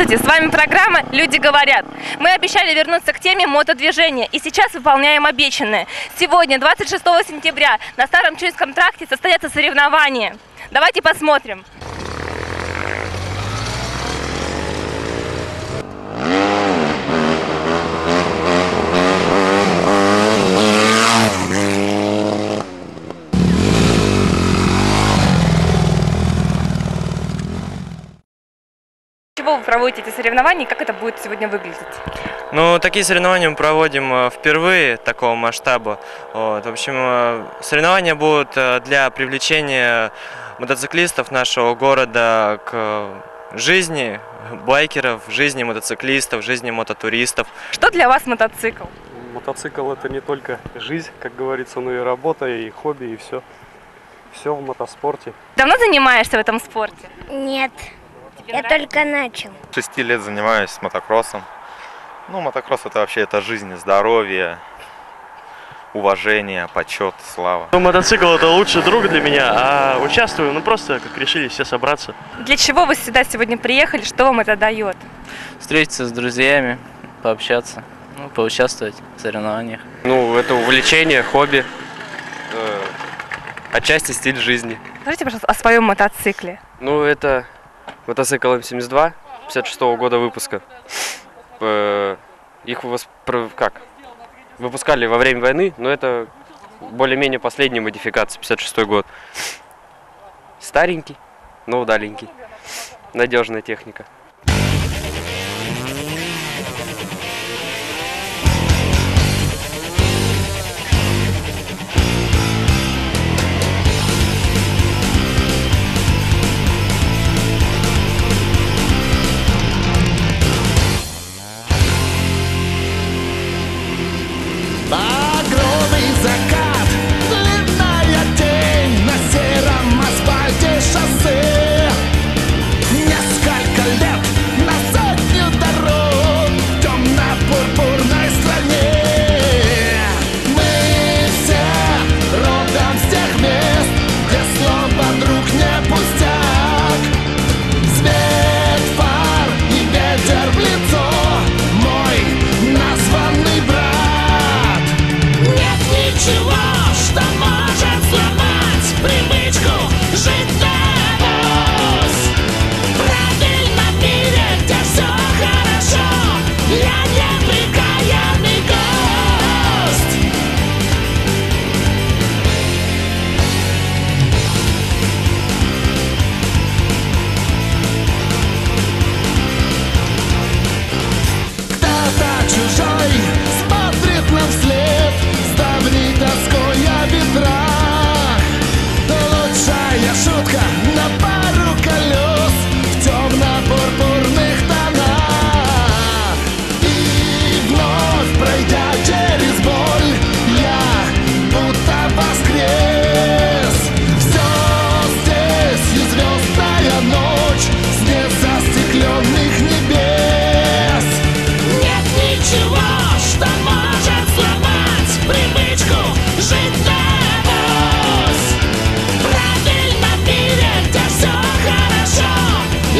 Здравствуйте, с вами программа «Люди говорят». Мы обещали вернуться к теме мотодвижения и сейчас выполняем обещанное. Сегодня, 26 сентября, на Старом Чуйском тракте состоятся соревнования. Давайте посмотрим. Чего вы проводите эти соревнования и как это будет сегодня выглядеть? Ну, такие соревнования мы проводим э, впервые такого масштаба. Вот. В общем, э, соревнования будут э, для привлечения мотоциклистов нашего города к жизни байкеров, жизни мотоциклистов, жизни мототуристов. Что для вас мотоцикл? Мотоцикл это не только жизнь, как говорится, но и работа, и хобби, и все. Все в мотоспорте. Давно занимаешься в этом спорте? Нет, Тебе я нравится? только начал. шести лет занимаюсь мотокроссом. Ну, мотокросс это вообще это жизнь, здоровье, уважение, почет, слава. Ну, мотоцикл это лучший друг для меня, а участвую, ну просто как решили все собраться. Для чего вы сюда сегодня приехали? Что вам это дает? встретиться с друзьями, пообщаться, ну, поучаствовать в соревнованиях. Ну, это увлечение, хобби, э, отчасти стиль жизни. Скажите, пожалуйста, о своем мотоцикле. Ну, это мотоцикл М72, 56 года выпуска. Э, их как? выпускали во время войны, но это более-менее последняя модификация, 56 год. Старенький, но удаленький. Надежная техника.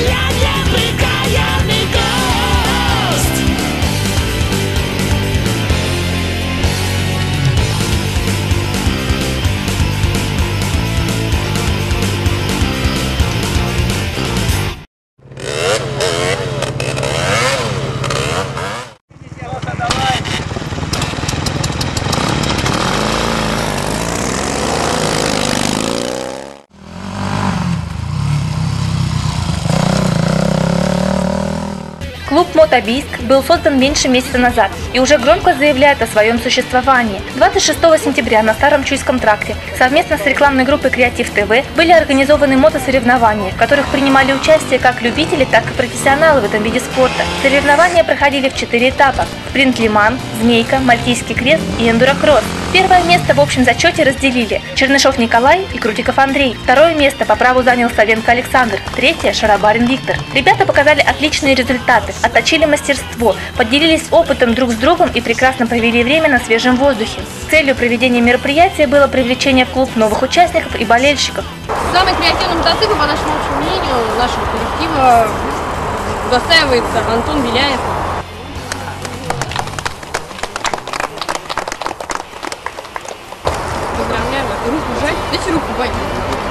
Я «Мотобийск» был создан меньше месяца назад и уже громко заявляет о своем существовании. 26 сентября на Старом Чуйском тракте совместно с рекламной группой «Креатив ТВ» были организованы мотосоревнования, в которых принимали участие как любители, так и профессионалы в этом виде спорта. Соревнования проходили в четыре этапа – спринт «Лиман», «Змейка», «Мальтийский крест» и «Эндурокросс». Первое место в общем зачете разделили Чернышов Николай и Крутиков Андрей. Второе место по праву занял Савенко Александр. Третье – Шарабарин Виктор. Ребята показали отличные результаты, отточили мастерство, поделились опытом друг с другом и прекрасно провели время на свежем воздухе. Целью проведения мероприятия было привлечение в клуб новых участников и болельщиков. Самый креативный мотоцикл, по нашему мнению, нашего коллектива, Застаивается Антон Беляев. Дайте руку.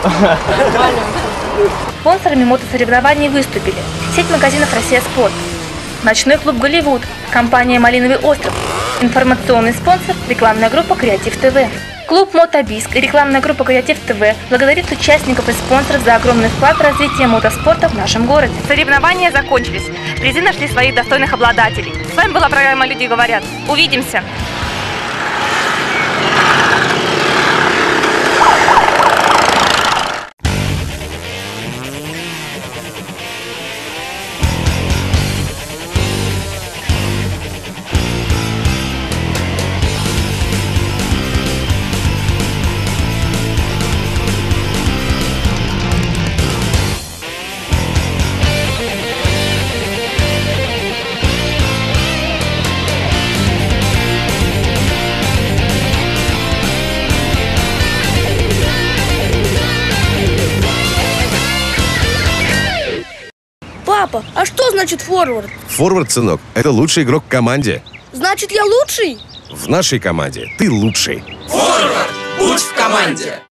Спонсорами мотосоревнований выступили сеть магазинов «Россия Спорт», ночной клуб «Голливуд», компания «Малиновый остров», информационный спонсор – рекламная группа «Креатив ТВ». Клуб «Мотобиск» и рекламная группа «Креатив ТВ» благодарит участников и спонсоров за огромный вклад в развитие мотоспорта в нашем городе. Соревнования закончились. Призы нашли своих достойных обладателей. С вами была программа «Люди говорят». Увидимся! Папа, а что значит форвард? Форвард, сынок, это лучший игрок в команде. Значит, я лучший? В нашей команде ты лучший. Будь в команде!